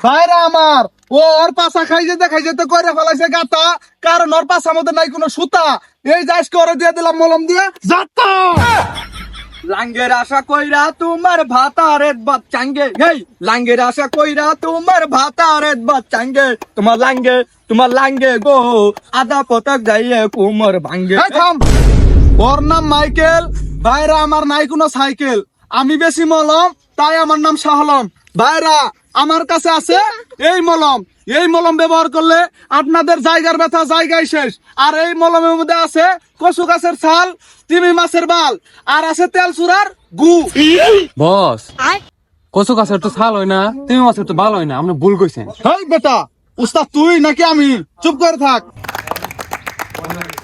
ভাইরা আমার ও ওর পাশা খাই যেতে খাই যেতে কইরে ফেলাইছে গাতা কারণ ওর পাশার মধ্যে নাই কোনো সুতা। এই যাইস করে দিয়ে দিলাম মলম দিয়ে যাতা লাঙ্গের আশা কইরা তোমার ভাতারেত বাদ চাঙ্গে। হেই লাঙ্গের আশা কইরা তোমার ভাতারেত বাদ চাঙ্গে। তোমার লাঙ্গে তোমার লাঙ্গে গো আদা পতক যাইয়ে কুমর ভাঙ্গে। থাম! ওর নাম মাইকেল ভাইরা আমার নাই কোনো সাইকেল। আমি বেশি মলম তাই আমার নাম শাহলম। ভাইরা আমার কাছে আছে? এই মলম। এই মলম ব্যবহার করলে আপনাদের জায়গার ব্যথা জায়গায় শেষ। আর এই মলমের মধ্যে আছে কচু গাছের ছাল তিমি মাছের বাল আর আছে তেল চুরার গু। বস কচু গাছের তো ছাল হয় না তিমি মাছের তো ভালো হয় না আপনি ভুল কইছেন। হেই বেটা উস্তাদ তুই নাকি আমি? চুপ করে থাক।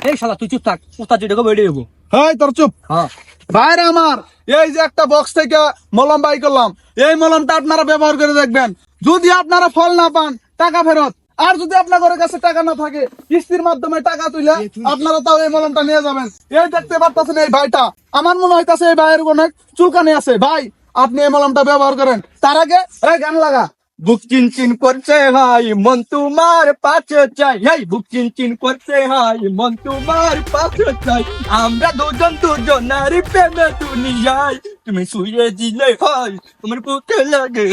এই শালা তুই চুপ থাক উস্তাদ যেটা বেড়ে দেবো হেই তোর চুপ। হ্যাঁ। ভাইরা আমার। এই যে একটা বক্স থেকে মলম বাই করলাম। এই মলমটা আপনারা ব্যবহার করে দেখবেন। যদি আপনারা ফল না পান, টাকা ফেরত। আর যদি আপনার কাছে টাকা না থাকে, কিস্তির মাধ্যমে টাকা তুলে আপনারা তাও এই মলমটা নিয়ে যাবেন। এই দেখতে পারতেছেন এই ভাইটা। আমার মনে হইতাছে এই ভাইয়ের অনেক চুলকানি আছে। ভাই, আপনি এই মলমটা ব্যবহার করেন। তার আগে গান লাগা। বুক চিন চিন করছে হাই মন তোমার পাশে চাই। এই বুক চিন চিন করছে হাই মন তোমার পাশে চাই। আমরা দুজন দুজনের প্রেমে দুনিয়ায়। তুমি শুয়ে দিলে হয় তোমার বুকে লাগে।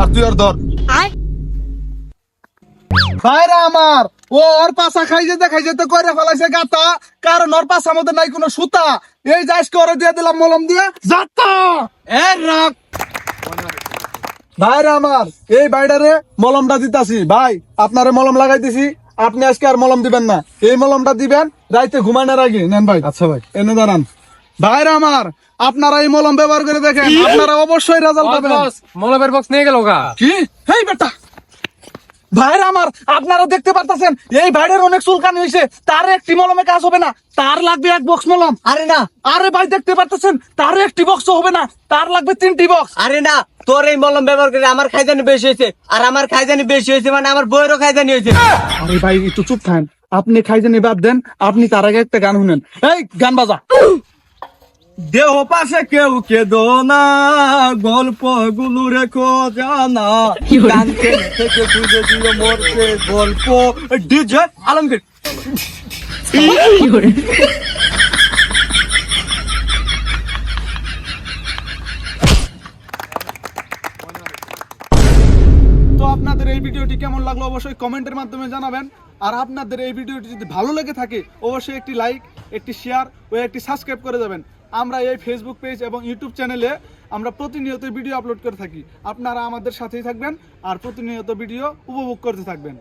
আর তুই ওর ধর। ভাইরা আমার ও ওর পাশা খাই যেতে খাই যেতে কইরে ফেলাইছে গাতা। কারণ ওর পাশার মধ্যে নাই কোনো সুতা। এই যাইস করে দিয়ে দিলাম মলম দিয়ে। যাতা এ রাখ ভাইরা আমার এই বাইডারে মলমটা দিতাছি। ভাই আপনারে মলম লাগাইতেছি আপনি আজকে আর মলম দিবেন না। এই মলমটা দিবেন রাইতে ঘুমানোর আগে। নেন ভাই আচ্ছা ভাই। এনে দাঁড়ান। ভাইরা আমার আপনারা এই মলম ব্যবহার করে দেখেন আপনারা অবশ্যই রেজাল্ট পাবেন। বস মলবের বক্স নিয়ে গেল গা। কি? হেই বেটা! ভাইরা আমার আপনারা দেখতে পারতেছেন এই ভাইয়ের অনেক চুলকানি হয়েছে তার একটি মলমে কাজ হবে না তার লাগবে এক বক্স মলম। আরে না। আরে ভাই দেখতে পারতেছেন তার একটি বক্স হবে না তার লাগবে তিনটি বক্স আরে না তোর এই মলম ব্যবহার করে আমার খাইজানি বেশি হয়েছে আর আমার খাইজানি বেশি হয়েছে মানে আমার বইয়েরও খাইজানি হয়েছে। আরে ভাই একটু চুপ থাকেন। আপনি খাইজেনি বাদ দেন আপনি তার আগে একটা গান শুনেন। এই গান বাজা। দেহ পাশে কেউ কেদো না গল্পগুলো রেখো জানা। গানকে থেকে খুঁজে দিল মরছে গল্প? ডিজে আলমগীর তো আপনাদের এই ভিডিওটি কেমন লাগল অবশ্যই কমেন্টের মাধ্যমে জানাবেন। আর আপনাদের এই ভিডিওটি যদি ভালো লেগে থাকে, অবশ্যই একটি লাইক একটি শেয়ার ও একটি সাবস্ক্রাইব করে যাবেন আমরা এই ফেসবুক পেজ এবং ইউটিউব চ্যানেলে আমরা প্রতিনিয়ত ভিডিও আপলোড করে থাকি। আপনারা আমাদের সাথেই থাকবেন আর প্রতিনিয়ত ভিডিও উপভোগ করতে থাকবেন।